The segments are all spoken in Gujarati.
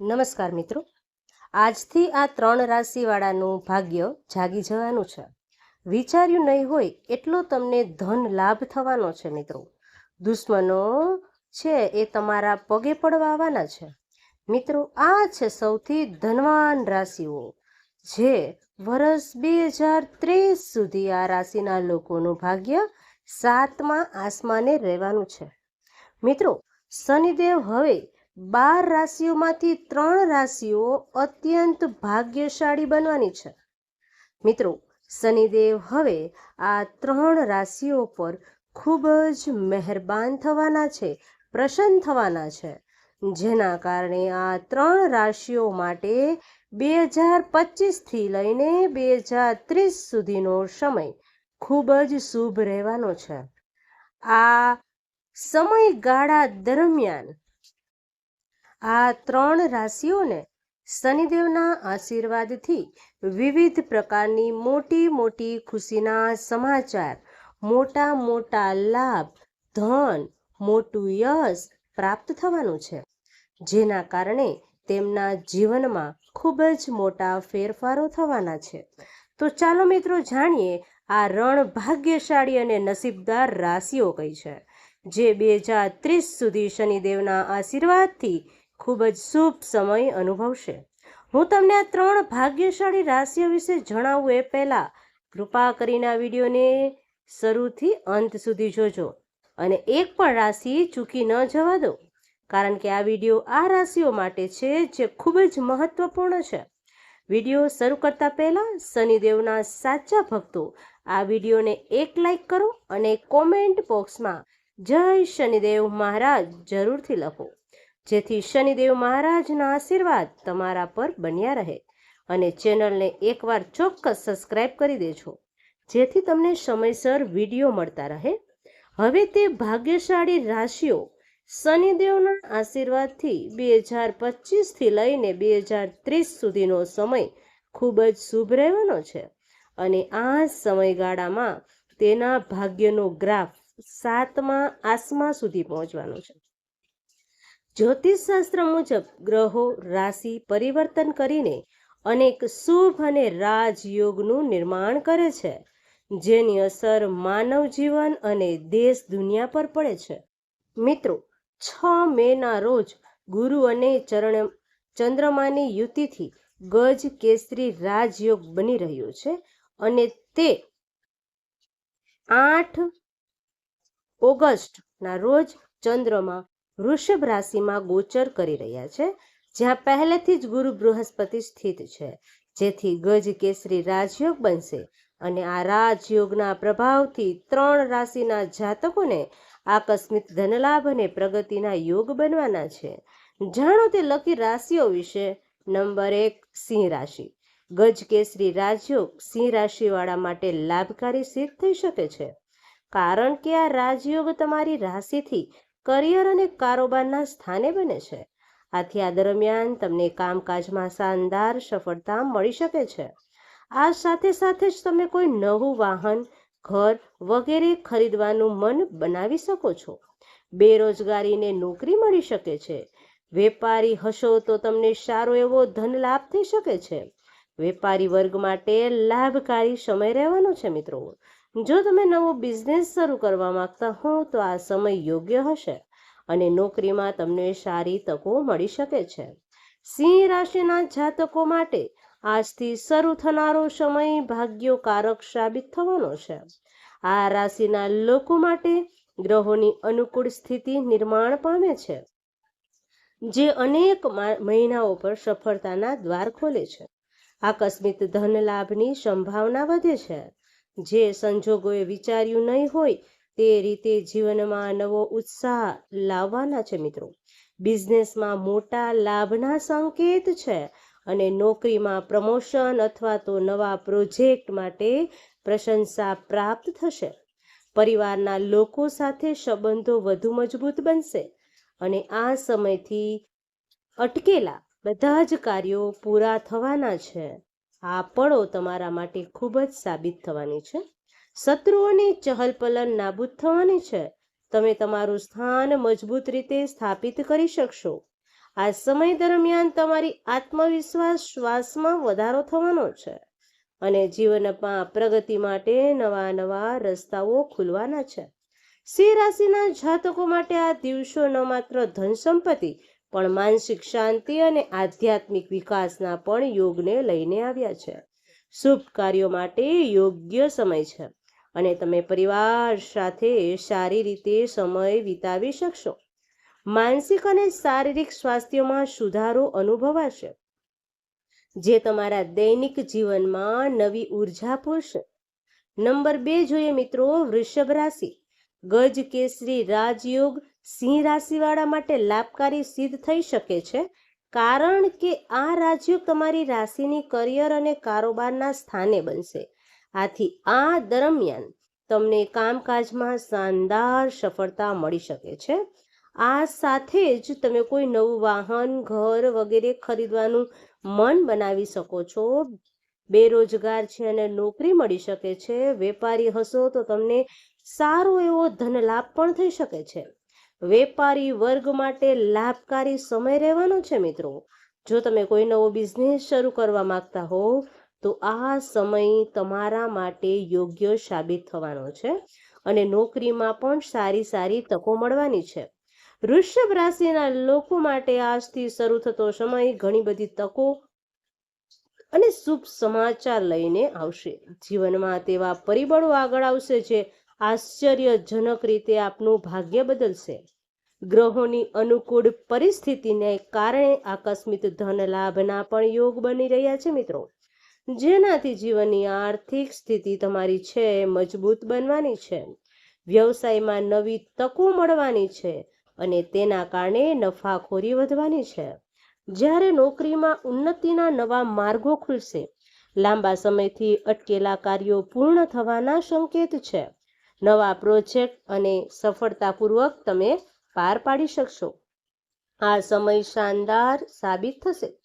નમસ્કાર મિત્રો. આજથી આ ત્રણ રાશિવાળાનું ભાગ્ય જાગી જવાનું છે. વિચાર્યું નહીં હોય એટલો તમને ધન લાભ થવાનો છે મિત્રો. દુશ્મનો છે એ તમારા પગે પડવાવાના છે. મિત્રો, આ છે સૌથી ધનવાન રાશિઓ, જે વર્ષ બે હજાર ત્રીસ સુધી આ રાશિના લોકોનું ભાગ્ય સાતમા આસમાને રહેવાનું છે. મિત્રો, શનિદેવ હવે બાર રાશિઓમાંથી ત્રણ રાશિઓ અત્યંત ભાગ્યશાળી બનવાની છે. મિત્રો, શનિદેવ હવે આ ત્રણ રાશિઓ પર ખૂબ જ મહેરબાન થવાના છે, પ્રસન્ન થવાના છે. જેના કારણે આ ત્રણ રાશિઓ માટે બે હજાર પચીસથી લઈને બે હજાર ત્રીસ સુધીનો સમય ખૂબ જ શુભ રહેવાનો છે. આ સમયગાળા દરમિયાન આ ત્રણ રાશિઓને શનિદેવના આશીર્વાદથી વિવિધ પ્રકારની મોટી મોટી ખુશીના સમાચાર, મોટા મોટા લાભ, ધન, મોટું યશ પ્રાપ્ત થવાનું છે. જેના કારણે તેમના જીવનમાં ખૂબ જ મોટા ફેરફારો થવાના છે. તો ચાલો મિત્રો જાણીએ, આ રણ ભાગ્યશાળી અને નસીબદાર રાશિઓ કઈ છે? જે બે હજાર ત્રીસ સુધી શનિદેવના આશીર્વાદથી ખૂબ જ શુભ સમય અનુભવશે. હું તમને આ ત્રણ ભાગ્યશાળી રાશિઓ વિશે જણાવું એ પહેલાં કૃપા કરીને આ વિડીયોને શરૂથી અંત સુધી જોજો અને એક પણ રાશિ ચૂકી ન જવા દો, કારણ કે આ વીડિયો આ રાશિઓ માટે છે જે ખૂબ જ મહત્વપૂર્ણ છે. વીડિયો શરૂ કરતા પહેલાં શનિદેવના સાચા ભક્તો આ વિડીયોને એક લાઈક કરો અને કોમેન્ટ બોક્સમાં જય શનિદેવ મહારાજ જરૂરથી લખો. જેથી શનિદેવ મહારાજના આશીર્વાદ તમારા પર બન્યા રહે. અને ચેનલને એકવાર ચોક્કસ સબસ્ક્રાઇબ કરી દેજો, જેથી તમને સમયસર વીડિયો મળતા રહે. હવે તે ભાગ્યશાળી રાશિઓ શનિદેવના આશીર્વાદથી બે હજાર પચીસથી લઈને બે હજાર ત્રીસ સુધીનો સમય ખૂબ જ શુભ રહેવાનો છે. અને આ સમયગાળામાં તેના ભાગ્યનો ગ્રાફ સાતમા આસમા સુધી પહોંચવાનો છે. જ્યોતિષશાસ્ત્ર મુજબ ગ્રહો, રાશિ પરિવર્તન કરીને અનેક શુભ અને રાજયોગનું નિર્માણ કરે છે, જેની અસર માનવ જીવન અને દેશ દુનિયા પર પડે છે. મિત્રો, છ મેના રોજ ગુરુ અને ચરણ, ચંદ્રમાની યુતિથી ગજ કેસરી રાજયોગ બની રહ્યો છે અને તે આઠ ઓગસ્ટના રોજ ચંદ્રમાં વૃષભ રાશિમાં ગોચર કરી રહ્યા છે, જ્યાં પહેલેથી જ ગુરુ બૃહસ્પતિ સ્થિત છે. જેથી ગજ કેસરી રાજયોગ બનશે અને આ રાજયોગના પ્રભાવથી ત્રણ રાશિના જાતકોને આકસ્મિક ધનલાભ અને પ્રગતિના યોગ બનવાના છે. જાણો તે લકી રાશિઓ વિશે? નંબર એક, સિંહ રાશિ. ગજ કેસરી રાજયોગ સિંહ રાશિવાળા માટે લાભકારી સિદ્ધ થઈ શકે છે. કારણ કે આ રાજયોગ તમારી રાશિથી કરિયર અને કારોબારના સ્થાને બને છે. આથી આ દરમિયાન તમને કામકાજમાં શાનદાર સફળતા મળી શકે છે. આ સાથે સાથે જ તમે કોઈ નવું વાહન, ઘર વગેરે ખરીદવાનું મન બનાવી શકો છો. બેરોજગારીને નોકરી મળી શકે છે. વેપારી હશો તો તમને સારો એવો ધન લાભ થઈ શકે છે. વેપારી વર્ગ માટે લાભકારી સમય રહેવાનો છે મિત્રો. જો તમે નવો બિઝનેસ શરૂ કરવા માંગતા હો, તો આ સમય યોગ્ય હશે અને નોકરીમાં તમને સારી તકો મળી શકે છે. સિંહ રાશિના જાતકો માટે આજથી શરૂ થનારો સમય ભાગ્યોકારક સાબિત થવાનો છે. આ રાશિના લોકો માટે ગ્રહોની અનુકૂળ સ્થિતિ નિર્માણ પામે છે, જે અનેક મહિનાઓ પર સફળતાના દ્વાર ખોલે છે. આકસ્મિક ધન લાભની સંભાવના વધે છે. જે સંજોગોએ વિચાર્યું નહીં હોય તે રીતે જીવનમાં નવો ઉત્સાહ લાવવાના છે મિત્રો. બિઝનેસમાં મોટા લાભના સંકેત છે અને નોકરીમાં પ્રમોશન અથવા તો નવા પ્રોજેક્ટ માટે પ્રશંસા પ્રાપ્ત થશે. પરિવારના લોકો સાથે સંબંધો વધુ મજબૂત બનશે અને આ સમયથી અટકેલા બધા જ કાર્યો પૂરા થવાના છે. આ પળો તમારા માટે ખૂબ જ સાબિત થવાની છે. શત્રુઓની ચહલપલન નાબૂદ થવાની છે. તમે તમારું સ્થાન મજબૂત રીતે સ્થાપિત કરી શકશો. આ સમય દરમિયાન તમારી આત્મવિશ્વાસ શ્વાસમાં વધારો થવાનો છે અને જીવનમાં પ્રગતિ માટે નવા નવા રસ્તાઓ ખુલવાના છે. સિંહ રાશિના જાતકો માટે આ દિવસો ન માત્ર ધન સંપત્તિ પણ માનસિક શાંતિ અને આધ્યાત્મિક વિકાસના પણ યોગને લઈને આવ્યા છે. શુભ કાર્યો માટે યોગ્ય સમય છે અને તમે પરિવાર સાથે સારી રીતે સમય વિતાવી શકશો. માનસિક અને શારીરિક સ્વાસ્થ્યમાં સુધારો અનુભવાશે, જે તમારા દૈનિક જીવનમાં નવી ઊર્જા પૂરશે નંબર બે જોઈએ મિત્રો, વૃષભ રાશિ. ગજ કેસરી રાજયોગ સિંહ રાશિવાળા માટે લાભકારી સિદ્ધ થઈ શકે છે, કારણ કે આ રાજયોગ તમારી રાશિની કરિયર અને કારોબારના સ્થાને બનશે. આથી આ દરમિયાન તમને કામકાજમાં શાનદાર સફળતા મળી શકે છે. આ સાથે જ તમે કોઈ નવું વાહન, ઘર વગેરે ખરીદવાનું મન બનાવી શકો છો. બેરોજગાર છે અને નોકરી મળી શકે છે. વેપારી હશો તો તમને સારો એવો ધન લાભ પણ થઈ શકે છે. વેપારી વર્ગ માટે લાભકારી સમય રહેવાનો છે મિત્રો. જો તમે કોઈ નવો બિઝનેસ શરૂ કરવા માંગતા હો, તો આ સમય તમારા માટે યોગ્ય સાબિત થવાનો છે અને નોકરીમાં પણ સારી સારી તકો મળવાની છે. વૃષભ રાશિના લોકો માટે આજથી શરૂ થતો સમય ઘણી બધી તકો અને શુભ સમાચાર લઈને આવશે. જીવનમાં તેવા પરિબળો આગળ આવશે જે આશ્ચર્યજનક રીતે આપનું ભાગ્ય બદલશે. ગ્રહોની અનુકૂળ પરિસ્થિતિને કારણે આકસ્મિક ધન લાભના પણ યોગ બની રહ્યા છે મિત્રો. જેનાથી જીવનની આર્થિક સ્થિતિ તમારી છે મજબૂત બનવાની છે. વ્યવસાયમાં નવી તકો મળવાની છે અને તેના કારણે નફાખોરી વધવાની છે. જ્યારે નોકરીમાં ઉન્નતિના નવા માર્ગો ખુલશે, લાંબા સમયથી અટકેલા કાર્યો પૂર્ણ થવાના સંકેત છે. નવા પ્રોજેક્ટ અને સફળતાપૂર્વક તમે પાર પાડી શકશો. આ સમય શાનદાર સાબિત થશે.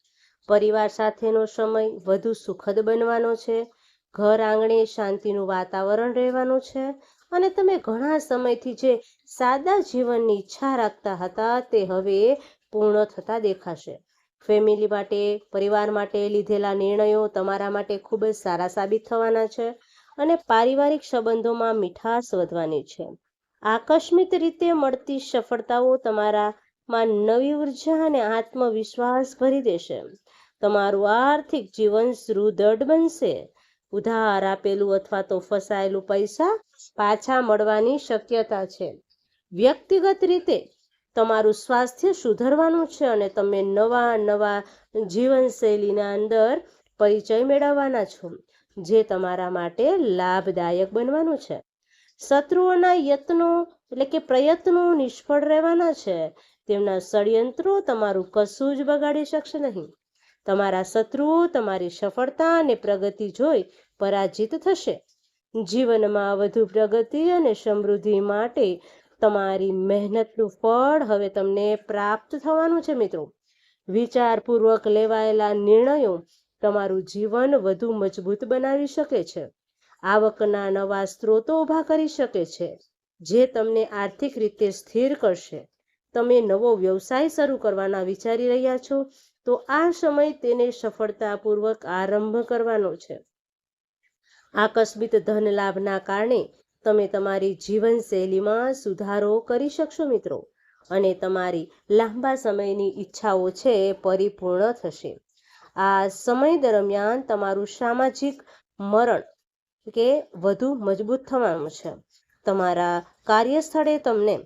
પરિવાર સાથેનો સમય વધુ સુખદ બનવાનો છે. ઘર આંગણે શાંતિનું વાતાવરણ રહેવાનું છે અને તમે ઘણા સમયથી જે સાદા જીવનની ઈચ્છા રાખતા હતા તે હવે પૂર્ણ થતા દેખાશે. ફેમિલી માટે, પરિવાર માટે લીધેલા નિર્ણયો તમારા માટે ખૂબ જ સારા સાબિત થવાના છે. અને પારિવારિક સંબંધોમાં મીઠાશ વધવાની છે. આકસ્મિક રીતે મળતી સફળતાઓ તમારામાં નવી ઊર્જા અને આત્મવિશ્વાસ ભરી દેશે. તમારું આર્થિક જીવન સુદૃઢ બનશે. ઉધાર આપેલું અથવા તો ફસાયેલું પૈસા પાછા મળવાની શક્યતા છે. વ્યક્તિગત રીતે તમારું સ્વાસ્થ્ય સુધરવાનું છે અને તમે નવા નવા જીવનશૈલીના અંદર પરિચય મેળવવાના છો. જે તમારા માટે લાભદાયક બનવાનું છે. શત્રુઓના યત્નો એટલે કે પ્રયત્નો નિષ્ફળ રહેવાના છે. તેમના ષડયંત્રો તમારું કશું જ બગાડી શકશે નહીં. તમારા શત્રુઓ તમારી સફળતા અને પ્રગતિ જોઈ પરાજિત થશે. જીવનમાં વધુ પ્રગતિ અને સમૃદ્ધિ માટે તમારી મહેનતનું ફળ હવે તમને પ્રાપ્ત થવાનું છે મિત્રો. વિચારપૂર્વક લેવાયેલા નિર્ણયો તમારું જીવન વધુ મજબૂત બનાવી શકે છે. આવકના નવા સ્ત્રોતો ઊભા કરી શકે છે, જે તમને આર્થિક રીતે સ્થિર કરશે. તમે નવો વ્યવસાય શરૂ કરવાના વિચારી રહ્યા છો, તો આ સમય તેને સફળતાપૂર્વક આરંભ કરવાનો છે. આકસ્મિક ધન લાભના કારણે તમે તમારી જીવનશૈલીમાં સુધારો કરી શકશો મિત્રો, અને તમારી લાંબા સમયની ઈચ્છાઓ છે પરિપૂર્ણ થશે. આ સમય દરમિયાન તમારું સામાજિક મરણ, કે વધુ મજબૂત થવાનું છે. તમારા કાર્યસ્થળે તમને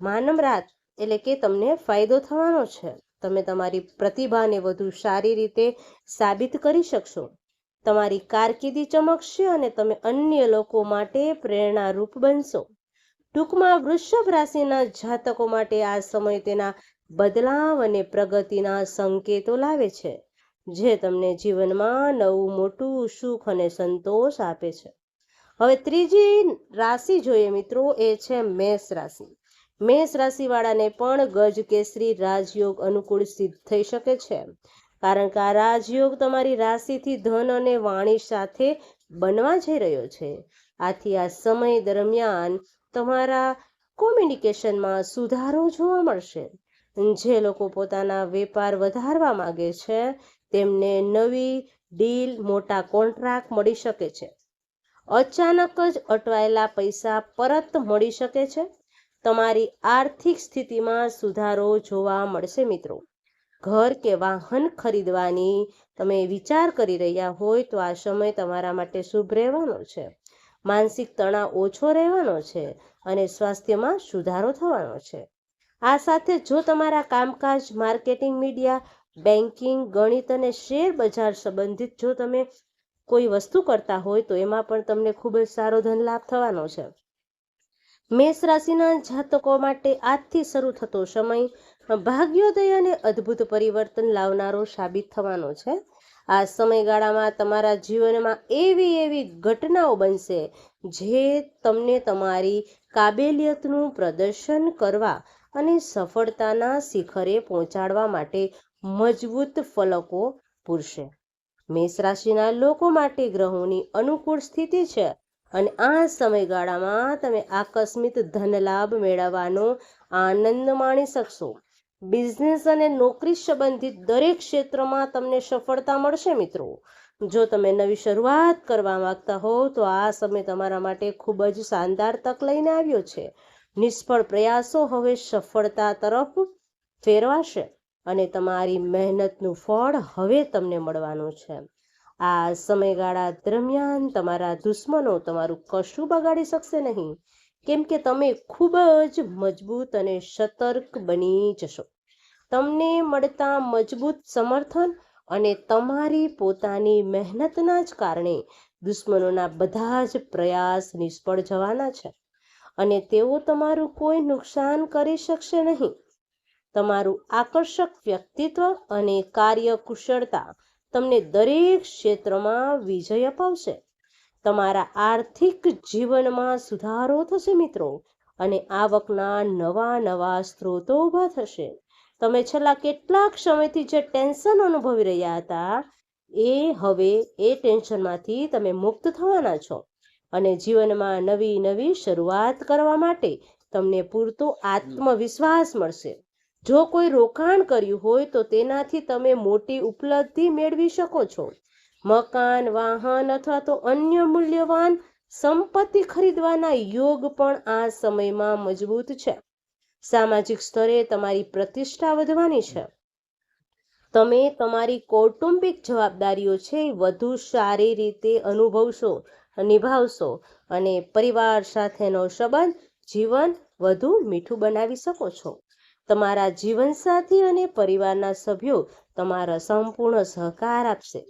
માનવરાત એટલે કે તમને ફાયદો થવાનો છે. તમે તમારી પ્રતિભાને વધુ સારી રીતે સાબિત કરી શકશો. તમારી કારકિર્દી ચમકશે અને તમે અન્ય લોકો માટે પ્રેરણારૂપ બનશો. ટૂંકમાં વૃષભ રાશિના જાતકો માટે આ સમય તેના બદલાવ અને પ્રગતિના સંકેતો લાવે છે. જે તમને જીવનમાં નવું મોટું સુખ અને સંતોષ આપે છે. હવે ત્રીજી રાશિ જોઈએ મિત્રો એ છે મેષ રાશિ. મેષ રાશિવાળાને પણ ગજ કેસરી રાજયોગ અનુકૂળ સિદ્ધ થઈ શકે છે. કારણ કે આ રાજયોગ તમારી રાશિથી ધન અને વાણી સાથે બનવા જઈ રહ્યો છે. આથી આ સમય દરમિયાન તમારા કોમ્યુનિકેશનમાં સુધારો જોવા મળશે. જે લોકો પોતાના વેપાર વધારવા માગે છે તેમને નવી ડીલ, મોટા કોન્ટ્રાક્ટ મળી શકે છે. અચાનક જ અટવાયેલા પૈસા પરત મળી શકે છે. તમારી આર્થિક સ્થિતિમાં સુધારો જોવા મળશે મિત્રો. ઘર કે વાહન ખરીદવાની તમે વિચાર કરી રહ્યા હોય તો આ સમય તમારા માટે શુભ રહેવાનો છે. માનસિક તણાવ ઓછો રહેવાનો છે અને સ્વાસ્થ્યમાં સુધારો થવાનો છે. આ સાથે જો તમારા કામકાજ, માર્કેટિંગ, મીડિયા બેન્કિંગ ગણિત અને શેર બજાર સંબંધિત જો તમે કોઈ વસ્તુ કરતા હોય તો એમાં પણ તમને ખૂબ જ સારો ધન લાભ થવાનો છે. મેષ રાશિના જાતકો માટે આજથી શરૂ થતો સમય ભાગ્યોદય અને અદ્ભુત પરિવર્તન લાવનારો સાબિત થવાનો છે. આ સમયગાળામાં તમારા જીવનમાં એવી એવી ઘટનાઓ બનશે જે તમને તમારી કાબેલિયતનું પ્રદર્શન કરવા અને સફળતાના શિખરે પહોંચાડવા માટે મજબૂત ફલકો પૂરશે. મેષ રાશિના લોકો માટે ગ્રહોની અનુકૂળ સ્થિતિ છે અને આ સમયગાળામાં તમે આકસ્મિક ધનલાભ મેળવવાનો આનંદ માણી શકશો. બિઝનેસ અને નોકરી સંબંધિત દરેક ક્ષેત્રમાં તમને સફળતા મળશે મિત્રો. જો તમે નવી શરૂઆત કરવા માંગતા હો તો આ સમય તમારા માટે ખૂબ જ શાનદાર તક લઈને આવ્યો છે. નિષ્ફળ પ્રયાસો હવે સફળતા તરફ ફેરવાશે. અને તમારી મહેનતનું ફળ હવે તમને મળવાનું છે. આ સમયગાળા દરમિયાન તમારા દુશ્મનો તમારું કશું બગાડી શકશે નહીં. કેમ કે તમે ખૂબ જ મજબૂત અને સતર્ક બની જશો. તમને મળતા મજબૂત સમર્થન અને તમારી પોતાની મહેનતના જ કારણે દુશ્મનોના બધા જ પ્રયાસ નિષ્ફળ જવાના છે. અને તેઓ તમારું કોઈ નુકસાન કરી શકશે નહીં. તમારું આકર્ષક વ્યક્તિત્વ અને કાર્યકુશળતા તમને દરેક ક્ષેત્રમાં વિજય અપાવશે. તમારા આર્થિક જીવનમાં સુધારો થશે મિત્રો અને આવકના નવા નવા સ્ત્રોતો ઊભા થશે. તમે છેલ્લા કેટલાક સમયથી જે ટેન્શન અનુભવી રહ્યા હતા એ હવે એ ટેન્શનમાંથી તમે મુક્ત થવાના છો અને જીવનમાં નવી નવી શરૂઆત કરવા માટે તમને પૂરતો આત્મવિશ્વાસ મળશે. જો કોઈ રોકાણ કર્યું હોય તો તેનાથી તમે મોટી ઉપલબ્ધિ મેળવી શકો છો. મકાન, વાહન અથવા તો અન્ય મૂલ્યવાન સંપત્તિ ખરીદવાના યોગ પણ આ સમયમાં મજબૂત છે. સામાજિક સ્તરે તમારી પ્રતિષ્ઠા વધવાની છે. તમે તમારી કૌટુંબિક જવાબદારીઓ છે વધુ સારી રીતે અનુભવશો, નિભાવશો અને પરિવાર સાથેનો સંબંધ જીવન વધુ મીઠું બનાવી શકો છો. તમારા જીવનસાથી અને પરિવારના સભ્યો તમારા સંપૂર્ણ સહકાર આપશે.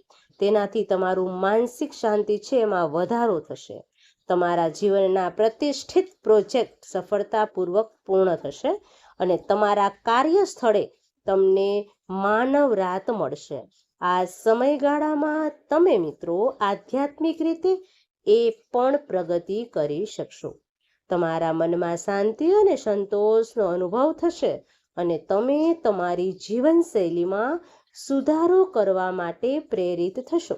તેનાથી તમારું માનસિક શાંતિ છે એમાં વધારો થશે. તમારા જીવનના પ્રતિષ્ઠિત પ્રોજેક્ટ સફળતાપૂર્વક પૂર્ણ થશે અને તમારા કાર્યસ્થળે તમને માનવ રાત મળશે. આ સમયગાળામાં તમે મિત્રો આધ્યાત્મિક રીતે એ પણ પ્રગતિ કરી શકશો. તમારા મનમાં શાંતિ અને સંતોષનો અનુભવ થશે અને તમે તમારી જીવનશૈલીમાં સુધારો કરવા માટે પ્રેરિત થશો.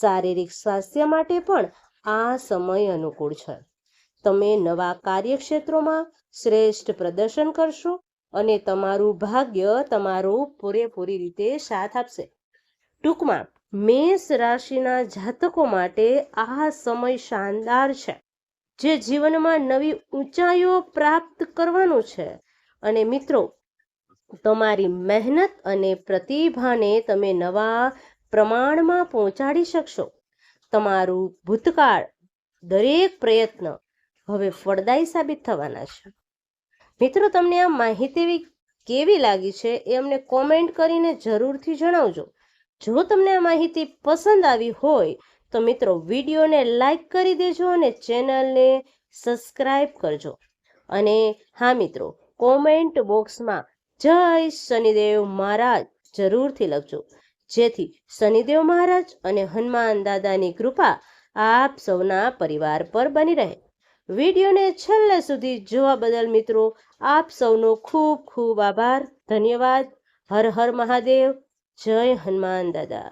શારીરિક સ્વાસ્થ્ય માટે પણ આ સમય અનુકૂળ છે. તમે નવા કાર્યક્ષેત્રોમાં શ્રેષ્ઠ પ્રદર્શન કરશો અને તમારું ભાગ્ય તમારું પૂરેપૂરી રીતે સાથ આપશે. ટૂંકમાં, મેષ રાશિના જાતકો માટે આ સમય શાનદાર છે. જે જીવનમાં નવી ઊંચાઈઓ પ્રાપ્ત કરવાનું છે. અને મિત્રો, તમારી મહેનત અને પ્રતિભાને તમે નવા પ્રમાણમાં પહોંચાડી શકશો. તમારું ભૂતકાળ, દરેક પ્રયત્ન હવે ફળદાયી સાબિત થવાના છે. મિત્રો, તમને આ માહિતી કેવી લાગી છે એ અમને કોમેન્ટ કરીને જરૂરથી જણાવજો. જો તમને આ માહિતી પસંદ આવી હોય તો મિત્રો, વિડીયોને લાઈક કરી દેજો અને ચેનલને સબસ્ક્રાઈબ કરજો. અને હા મિત્રો, કોમેન્ટ બોક્સમાં જય શનિદેવ મહારાજ જરૂરથી લખજો. જેથી શનિદેવ મહારાજ અને હનુમાન દાદાની કૃપા આપ સૌના પરિવાર પર બની રહે. વિડીયોને છેલ્લે સુધી જોવા બદલ મિત્રો, આપ સૌનો ખૂબ ખૂબ આભાર. ધન્યવાદ. હર હર મહાદેવ. જય હનુમાન દાદા.